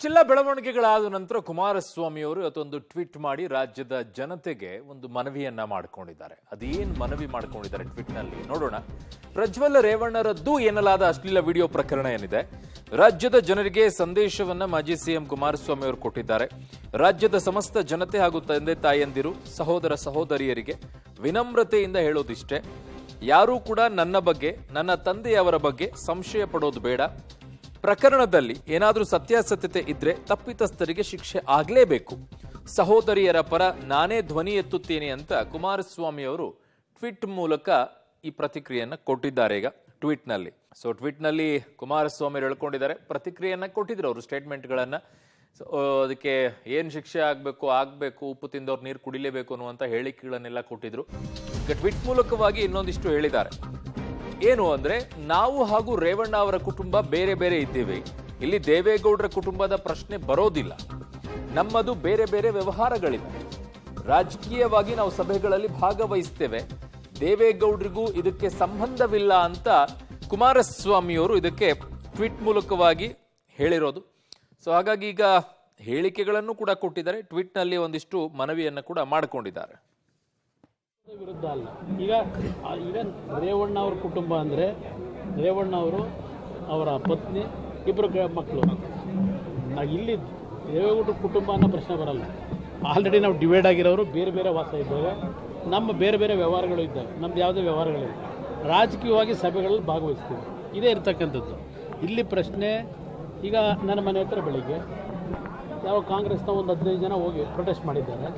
ಇಷ್ಟೆಲ್ಲ ಬೆಳವಣಿಗೆಗಳಾದ ನಂತರ ಕುಮಾರಸ್ವಾಮಿ ಅವರು ಇವತ್ತೊಂದು ಟ್ವೀಟ್ ಮಾಡಿ ರಾಜ್ಯದ ಜನತೆಗೆ ಒಂದು ಮನವಿಯನ್ನ ಮಾಡಿಕೊಂಡಿದ್ದಾರೆ. ಅದೇನು ಮನವಿ ಮಾಡ್ಕೊಂಡಿದ್ದಾರೆ ಟ್ವೀಟ್ನಲ್ಲಿ? ನೋಡೋಣ. ಪ್ರಜ್ವಲ್ ರೇವಣ್ಣರದ್ದು ಏನಲಾದ ಅಶ್ಲೀಲ ವಿಡಿಯೋ ಪ್ರಕರಣ ಏನಿದೆ? ರಾಜ್ಯದ ಜನರಿಗೆ ಸಂದೇಶವನ್ನ ಮಾಜಿ ಸಿಎಂ ಕುಮಾರಸ್ವಾಮಿ ಅವರು ಕೊಟ್ಟಿದ್ದಾರೆ. ರಾಜ್ಯದ ಸಮಸ್ತ ಜನತೆ ಹಾಗೂ ತಂದೆ ತಾಯಂದಿರು, ಸಹೋದರ ಸಹೋದರಿಯರಿಗೆ ವಿನಮ್ರತೆಯಿಂದ ಹೇಳೋದಿಷ್ಟೇ. ಯಾರೂ ಕೂಡ ನನ್ನ ಬಗ್ಗೆ, ನನ್ನ ತಂದೆಯವರ ಬಗ್ಗೆ ಸಂಶಯ ಪಡೋದು ಬೇಡ. ಪ್ರಕರಣದಲ್ಲಿ ಏನಾದರೂ ಸತ್ಯಾಸತ್ಯತೆ ಇದ್ರೆ ತಪ್ಪಿತಸ್ಥರಿಗೆ ಶಿಕ್ಷೆ ಆಗಲೇಬೇಕು. ಸಹೋದರಿಯರ ಪರ ನಾನೇ ಧ್ವನಿ ಎತ್ತುತ್ತೇನೆ ಅಂತ ಕುಮಾರಸ್ವಾಮಿ ಅವರು ಟ್ವೀಟ್ ಮೂಲಕ ಈ ಪ್ರತಿಕ್ರಿಯೆಯನ್ನು ಕೊಟ್ಟಿದ್ದಾರೆ ಈಗ ಟ್ವೀಟ್ನಲ್ಲಿ. ಸೊ ಟ್ವೀಟ್ನಲ್ಲಿ ಕುಮಾರಸ್ವಾಮಿ ಅವರು ಹೇಳ್ಕೊಂಡಿದ್ದಾರೆ ಪ್ರತಿಕ್ರಿಯೆಯನ್ನು ಕೊಟ್ಟಿದ್ರು ಅವರು ಸ್ಟೇಟ್ಮೆಂಟ್ಗಳನ್ನು. ಸೊ, ಅದಕ್ಕೆ ಏನು ಶಿಕ್ಷೆ ಆಗಬೇಕು ಆಗಬೇಕು ಉಪ್ಪು ತಿಂದವ್ರು ನೀರು ಕುಡಿಲೇಬೇಕು ಅನ್ನುವಂಥ ಹೇಳಿಕೆಗಳನ್ನೆಲ್ಲ ಕೊಟ್ಟಿದ್ರು. ಈಗ ಟ್ವೀಟ್ ಮೂಲಕವಾಗಿ ಇನ್ನೊಂದಿಷ್ಟು ಹೇಳಿದ್ದಾರೆ. ಏನು ಅಂದ್ರೆ ನಾವು ಹಾಗೂ ರೇವಣ್ಣ ಅವರ ಕುಟುಂಬ ಬೇರೆ ಬೇರೆ ಇದ್ದೇವೆ. ಇಲ್ಲಿ ದೇವೇಗೌಡರ ಕುಟುಂಬದ ಪ್ರಶ್ನೆ ಬರೋದಿಲ್ಲ. ನಮ್ಮದು ಬೇರೆ ಬೇರೆ ವ್ಯವಹಾರಗಳಿವೆ. ರಾಜಕೀಯವಾಗಿ ನಾವು ಸಭೆಗಳಲ್ಲಿ ಭಾಗವಹಿಸ್ತೇವೆ. ದೇವೇಗೌಡರಿಗೂ ಇದಕ್ಕೆ ಸಂಬಂಧವಿಲ್ಲ ಅಂತ ಕುಮಾರಸ್ವಾಮಿಯವರು ಇದಕ್ಕೆ ಟ್ವೀಟ್ ಮೂಲಕವಾಗಿ ಹೇಳಿರೋದು. ಸೊ ಹಾಗಾಗಿ ಈಗ ಹೇಳಿಕೆಗಳನ್ನು ಕೂಡ ಕೊಟ್ಟಿದ್ದಾರೆ. ಟ್ವೀಟ್ನಲ್ಲಿ ಒಂದಿಷ್ಟು ಮನವಿಯನ್ನು ಕೂಡ ಮಾಡಿಕೊಂಡಿದ್ದಾರೆ. ವಿರುದ್ಧ ಅಲ್ಲ. ಈಗ ಈಗ ರೇವಣ್ಣ ಅವ್ರ ಕುಟುಂಬ ಅಂದರೆ ರೇವಣ್ಣ ಅವರು ಅವರ ಪತ್ನಿ ಇಬ್ಬರು ಮಕ್ಕಳು. ಇಲ್ಲಿ ದೇವೇಗೌಡರ ಕುಟುಂಬ ಅನ್ನೋ ಪ್ರಶ್ನೆ ಬರಲ್ಲ. ಆಲ್ರೆಡಿ ನಾವು ಡಿವೈಡ್ ಆಗಿರೋರು ಬೇರೆ ಬೇರೆ ವಾಸ ಇದ್ದಾಗ, ನಮ್ಮ ಬೇರೆ ಬೇರೆ ವ್ಯವಹಾರಗಳು ಇದ್ದಾವೆ ನಮ್ದು ಯಾವುದೇ ವ್ಯವಹಾರಗಳಿಲ್ಲ. ರಾಜಕೀಯವಾಗಿ ಸಭೆಗಳಲ್ಲಿ ಭಾಗವಹಿಸ್ತೀವಿ. ಇದೇ ಇರ್ತಕ್ಕಂಥದ್ದು. ಇಲ್ಲಿ ಪ್ರಶ್ನೆ, ಈಗ ನನ್ನ ಮನೆ ಹತ್ರ ಬೆಳಿಗ್ಗೆ, ಯಾವ ಕಾಂಗ್ರೆಸ್ನ ಒಂದು ಹದಿನೈದು ಜನ ಹೋಗಿ ಪ್ರೊಟೆಸ್ಟ್ ಮಾಡಿದ್ದಾರೆ.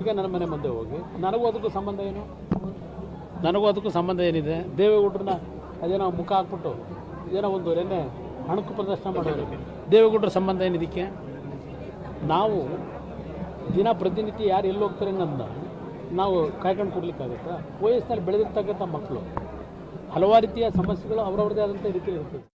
ಈಗ ನನ್ನ ಮನೆ ಮುಂದೆ ಹೋಗಿ. ನನಗೂ ಅದಕ್ಕೂ ಸಂಬಂಧ ಏನು? ನನಗೂ ಅದಕ್ಕೂ ಸಂಬಂಧ ಏನಿದೆ? ದೇವೇಗೌಡ್ರನ್ನ ಅದೇನೋ ಮುಖ ಹಾಕ್ಬಿಟ್ಟು ಏನೋ ಒಂದು ನೆನ್ನೆ ಹಣಕು ಪ್ರದರ್ಶನ ಮಾಡೋದು ದೇವೇಗೌಡರ ಸಂಬಂಧ ಏನಿದಕ್ಕೆ ನಾವು ದಿನ ಪ್ರತಿನಿತ್ಯ ಯಾರು ಎಲ್ಲಿ ಹೋಗ್ತಾರೆ ಅನ್ನೋದನ್ನ ನಾವು ಕಾಯ್ಕೊಂಡು ಕೊಡ್ಲಿಕ್ಕಾಗತ್ತಾ ವಯಸ್ಸಿನಲ್ಲಿ ಬೆಳೆದಿರ್ತಕ್ಕಂಥ ಮಕ್ಕಳು ಹಲವಾರು ರೀತಿಯ ಸಮಸ್ಯೆಗಳು ಅವರವ್ರದ್ದೇ ಆದಂಥ ರೀತಿ ಇರ್ತದೆ.